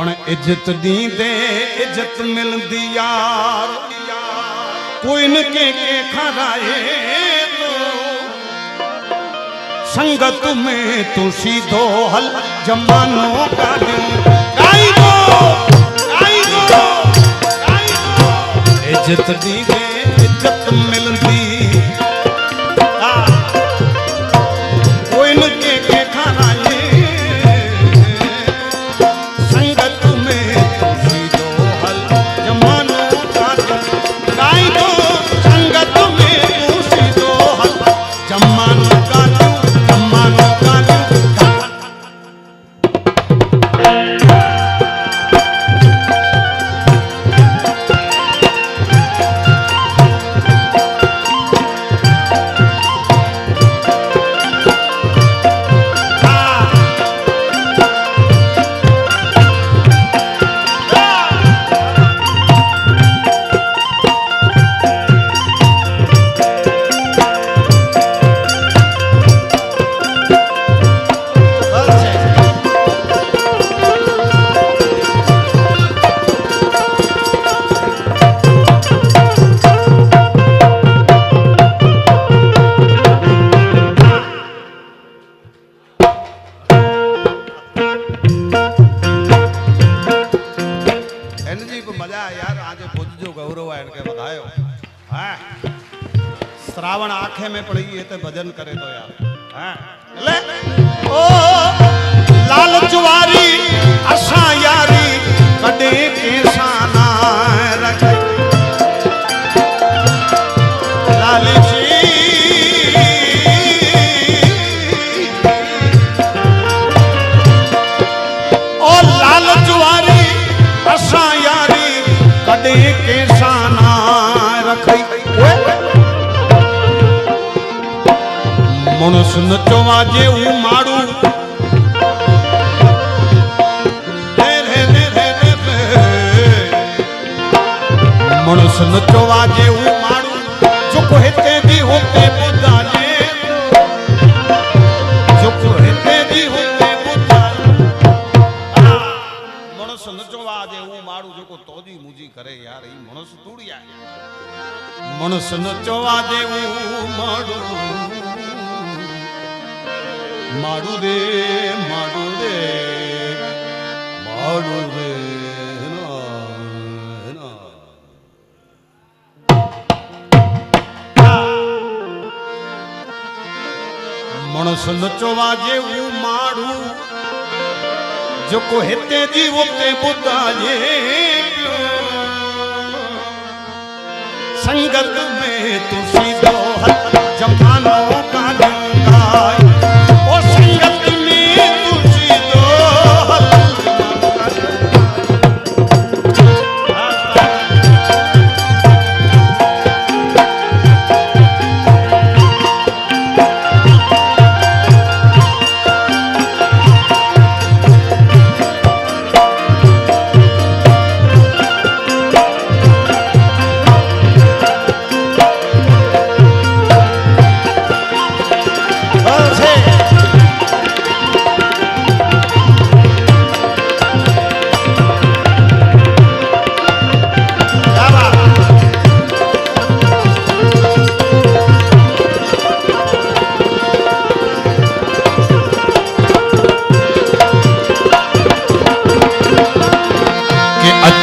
पण इज़त ॾींदे इज़त मिलंदी यार कोई न कंहिंखे खाराए संगत में तूं सीधो हल जमानो इज़त ॾींदे इज़त मिलंदी ભજન કરે તો યાર. હા. એટલે ઓ લાલ જુવારી અસા યારી કડે કે નચવા જેવું માડું રે રે રે રે રે રે. મણસ નચવા જેવું માડું જો તે દી હોતે બુધાને જો તે દી હોતે બુધાને મણસ નચવા જેવું માડું જો તોજી મુજી કરે યાર. ઈ મણસ તૂડ્યા મણસ નચવા જેવું માડું मे मे मनस नचवा जे वो मारू जो को हेते जी वो ते बुद्धा जे संगत में तुसी दो हता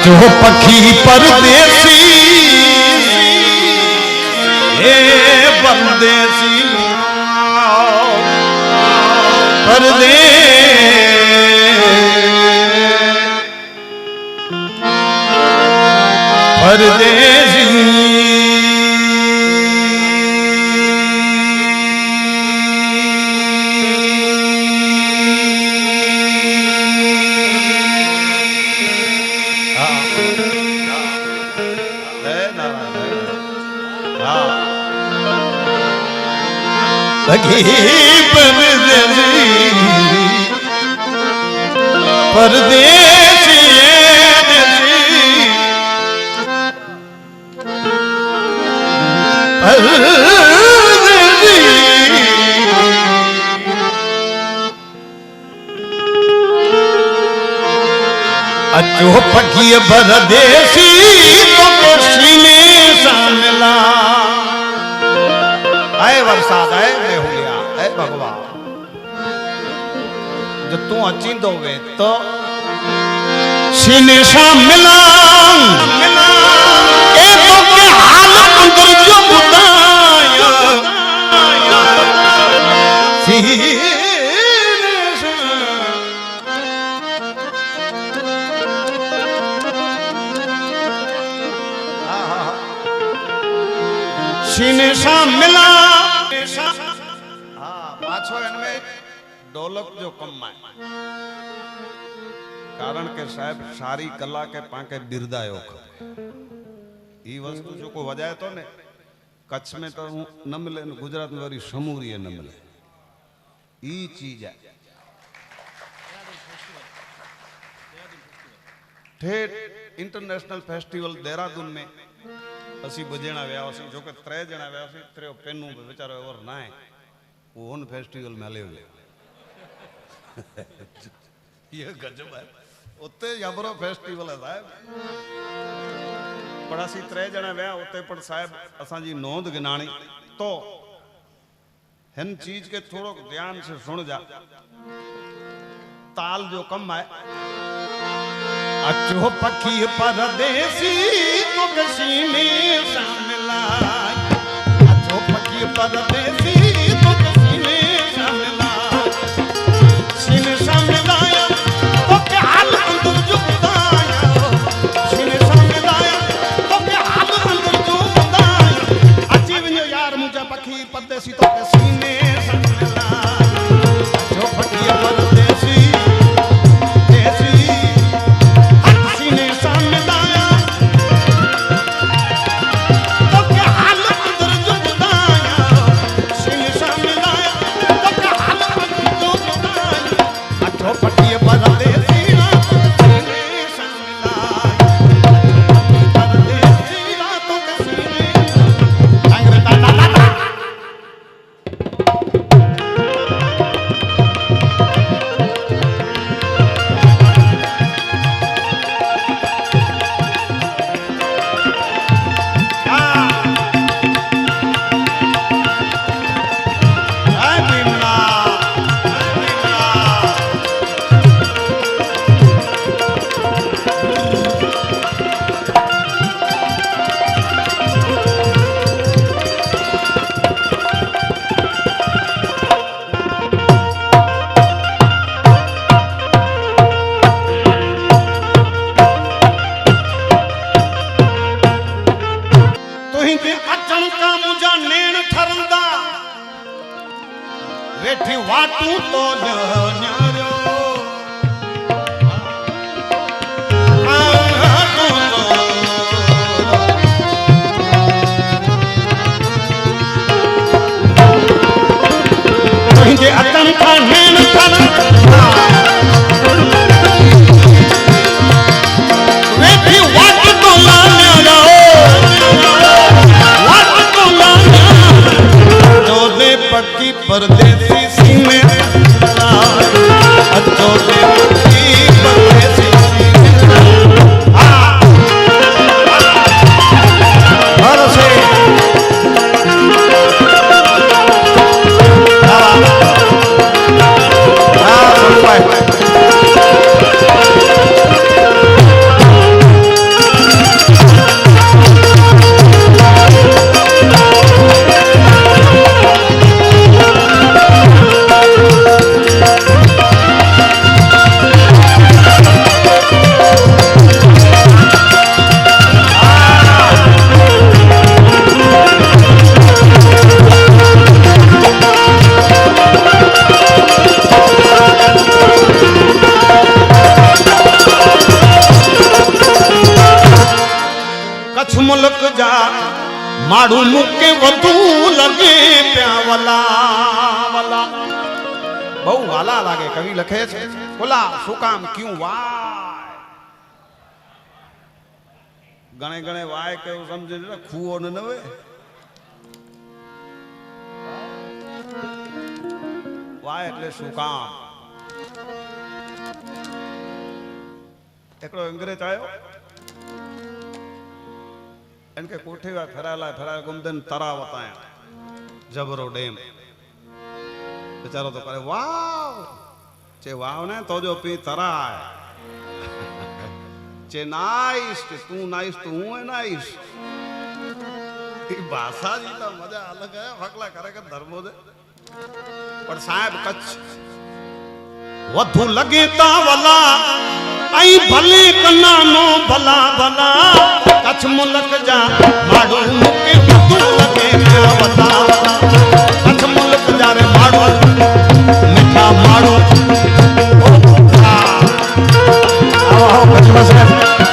અચો પખી પરદેશી હે પરદેશી પરદે લગી लगी पर परदेश अचो पखीअ परदेसी सां तो मिला आहे वरसाद तू अचींदो वे तो सीने सामला ए तो के हाल अंदर जो बुदाया सीने सां सीने सां मिला डोलक जो कम माए कारण के साहब, सारी कला के पाके बिरदा यो खबर ई वस्तु जो को वजाय तो ने, कच्छ में तो न मिले गुजरात में वरी समूरी है न मिले। ई चीज़ है। ठेठ इंटरनेशनल फेस्टिवल देहरादून में असी बजेना व्यवस्थित जो के त्रय जना व्यवस्थित त्रय बेचारे और ना है वो उन फेस्टिवल में ले हुए ये गजब है। ਉੱਤੇ ਯਬਰੋ ਫੈਸਟੀਵਲ ਹੈ ਸਾਹਿਬ ਪਰ ਅਸੀਂ ਤਰੇ ਜਣਾ ਵਿਆਹ ਉੱਤੇ ਪਰ ਸਾਹਿਬ ਅਸਾਂ ਜੀ ਨੋਂਦ ਗਿਨਾਣੀ ਤੋ हिन चीज़ के थोड़ो ध्यान से सुन जा ताल जो कम है अचो पखी परदेसी तो कशी में शामिल अचो पखी परदेसी કવિ લખે છે બોલા શું કામ, ક્યું, વાય? ગણે ગણે વાય કયું સમજે છે ખુઓ ને નવે. વાય એટલે શું કામ? એકડો અંગ્રેજ આવ્યો એમ કે, કોઠીવા ફરાલા ફરાલા ગુમદન તરાવતા જબરો ડેમ. બેચારો તો કરે વાહ જે વાવ ને તો જો પી તરાય. જે નાઈશ કે તું નાઈશ તો હું નાઈશ. એ ભાષાની તો મજા અલગ હે, ફકલા કરે કે ધર્મો દે. પણ સાહેબ કચ્છ વધુ લગીતા વલા, અહીં ભલી કના નો ભલા ભલા, કચ્છ મુલક જા, માડું મુકે વધુ લગે વતા કચ્છ મુલક જા રે માડો, મીઠા માડો. Allah'a hafif mesafir.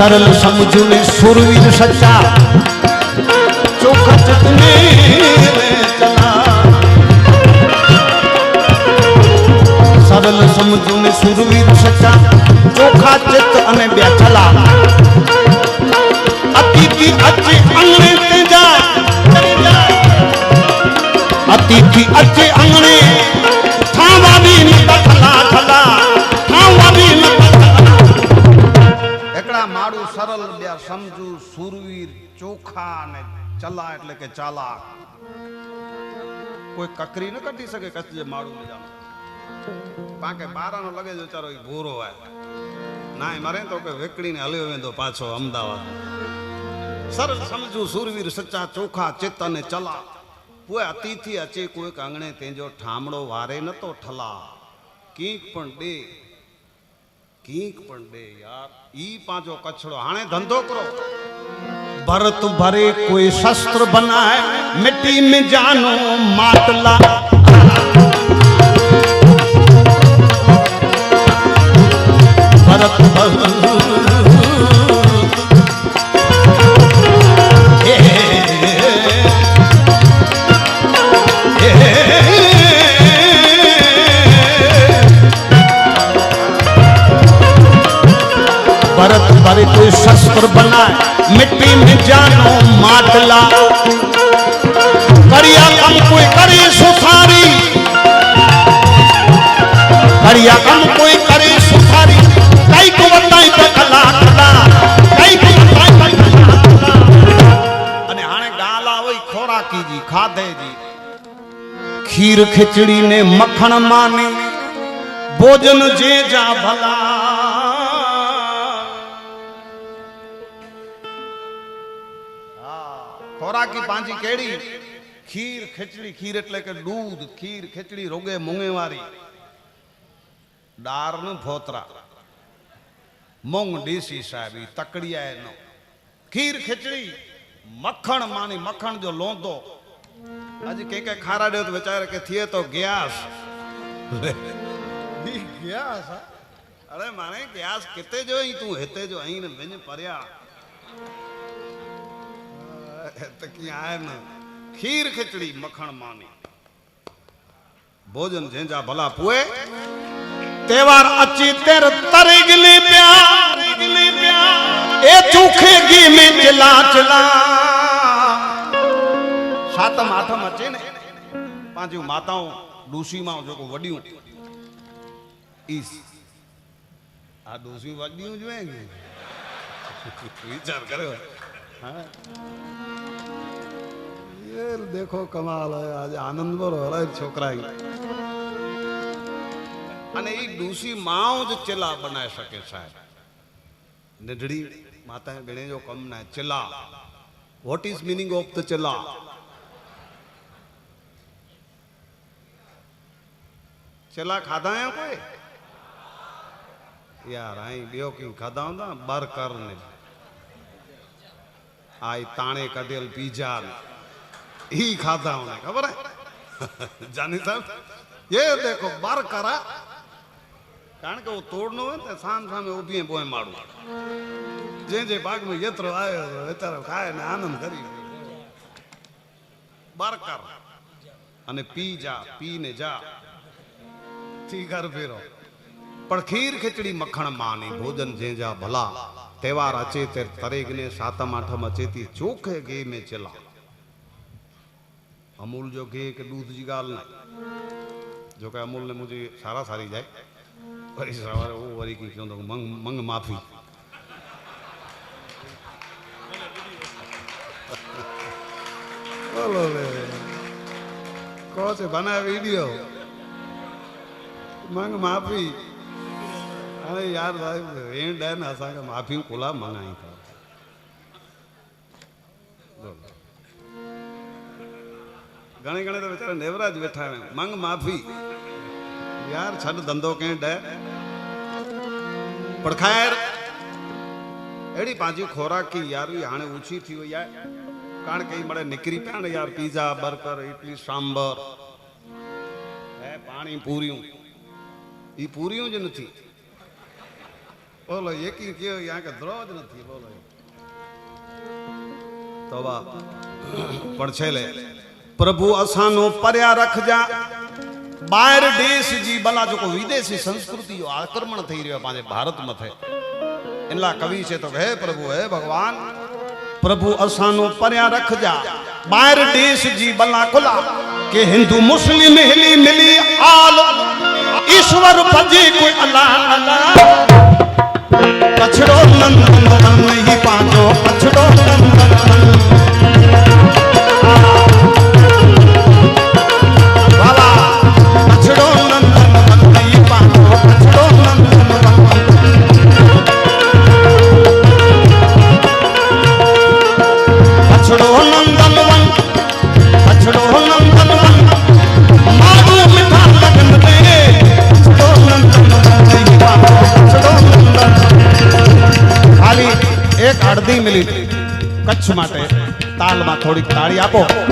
સરલ સમજુ ને સુરવીર સચ્ચા ચોખા ચટને સરલ સમજુ ને સુરવીર સચ્ચા ચોખા ચિત્ત અને બેઠલા અતિથિ અચે અંગણે તે જા કરી જા અતિથિ અચે અંગણે ચોખા અને ચલા એટલે કે ચાલા કોઈ કકરી ન કટી શકે કચ્છ જે માડું મજાનું પાકે બારાનો લગે જ વિચારો ઈ ભૂરો હોય ના એ મરે તો કે વેકડીને હલ્યો વેંદો પાછો અમદાવાદ સરળ સમજુ સુરવીર સચ્ચા ચોખા ચિત્ત અને ચલા કોઈ અતિથિ અચે કોઈક આંગણે તેજો ઠામડો વારે નતો ઠલા કીક પણ દે કીક પણ દે યાર ઈ પાંચો કચડો હાણે ધંધો કરો भरत भरे कोई शस्त्र बनाए मिट्टी में जानो मातला। भरत भरत भरे कोई शस्त्र મિટ્ટી મિજાનો માટલા કરિયા કમ કોઈ કરી સુખારી કરિયા કમ કોઈ કરી સુખારી કઈ કો વતાઈ તો કલા કલા કઈ કો વતાઈ તો અને હાણે ગાલા હોય ખોરાકીજી ખાધેજી ખીર ખીચડી ને મખણ માને ભોજન જે જા ભલા ખોરાકી પાંચી કેડી ખીર ખેચડી, ખીર એટલે કે દૂધ, ખીર ખેચડી, રોગે મૂંગેવારી. ડાર ને ફોતરા મોંગ ડીસી સાહેબ તકડિયા એનો ખીર ખેચડી, મખણ માની, મખણ જો લોંધો. આજે કે કે ખારા ડ્યો તો વિચારે કે થયે તો ગેસ. ગેસ અરે મારે ગેસ કેતે જો અહીં તું હેતે જો અહીં ને વેજ પર્યા. તો ક્યાં આય ને? ખીર ખીચડી મખણ માની. ભોજન ઝેંજા ભલા પુએ. તહેવાર અચી તેર તરગલી પ્યા તરગલી પ્યા એ ચૂખે ઘી મે ચલા ચલા. સાતમ આઠમ અચે ને? પાંચું માતાઓ ડોસીમાં જો વડ્યું. ઈ આ ડોસી વડ્યું જોઈએ વિચાર કર્યો. હા. ये देखो कमाल है आज आनंद भर हो रहा है छोकरा અને એ ડૂસી માઓ જ ચેલા બનાવી શકે સાહેબ. નઢડી માતા ગણેજો કમના ચેલા. What is meaning of the ચેલા? ચેલા ખાધા હે કોઈ? યાર અહીં બેઓ કયું ખાધા હતા બાર કરને. આ તાણે કદેલ પીઝા ही खाता हूं खबर है? जानी साहब, ये देखो, बार करा। કારણ કે હું તોડનો હોય ને સામ સામે ઊભી બોય મારું જે જે બાગમાં યત્ર આવ્યો અત્યારે ખાય ને આનંદ કરી બારકાર અને પી જા પીને જા થી ઘર ફેરો પણ ખીર ખીચડી મખણ માની ભોજન જેજા ભલા તહેવાર અચેતેર તરેગને સાતમ આઠમ અચેતી ચોખે ગઈ મેં ચલા અમૂલ जो घे के दूध जी ॻाल्हि न आहे जो की अमूल ने मुंहिंजी सारा सारी जाए वरी सवार उहो वरी कीअं चवंदो मंग मंग माफ़ी કહો છે બના વીડિયો મંગ માફી અરે યાર ભાઈ વેंड आहिनि असांखे माफ़ी कुला मंगाई घने घने बेचारे नेवराज बैठा है। मंग माफ़ी। यार छो धंधो कें अड़ी पाजी खोराक की यार भी हाँ ऊँची थी वही कान कई मड़े निकरी पे यार, पिज्जा, बर्गर इडली सांभर। है पानी पूरी हूँ ये पूरी हूँ जन थी बोलो ये की क्यों यहाँ का द्रोह जन थी बोलो। तो बाप पढ़ चले। प्रभु असानो परिया रख जा। बाहर देश जी भला को विदेशी संस्कृति जो आक्रमण थी रहियो आहे भारत मथे इन लाइ कवि से थो तो हे प्रभु, हे भॻवान प्रभु असानो परिया रख जा। ॿाहिरि देश जी भला खुला के हिंदू मुस्लिम हिली मिली आल। ईश्वर भॼी कोई अला अला કચ્છ માટે તાલમાં થોડીક તાળી આપો.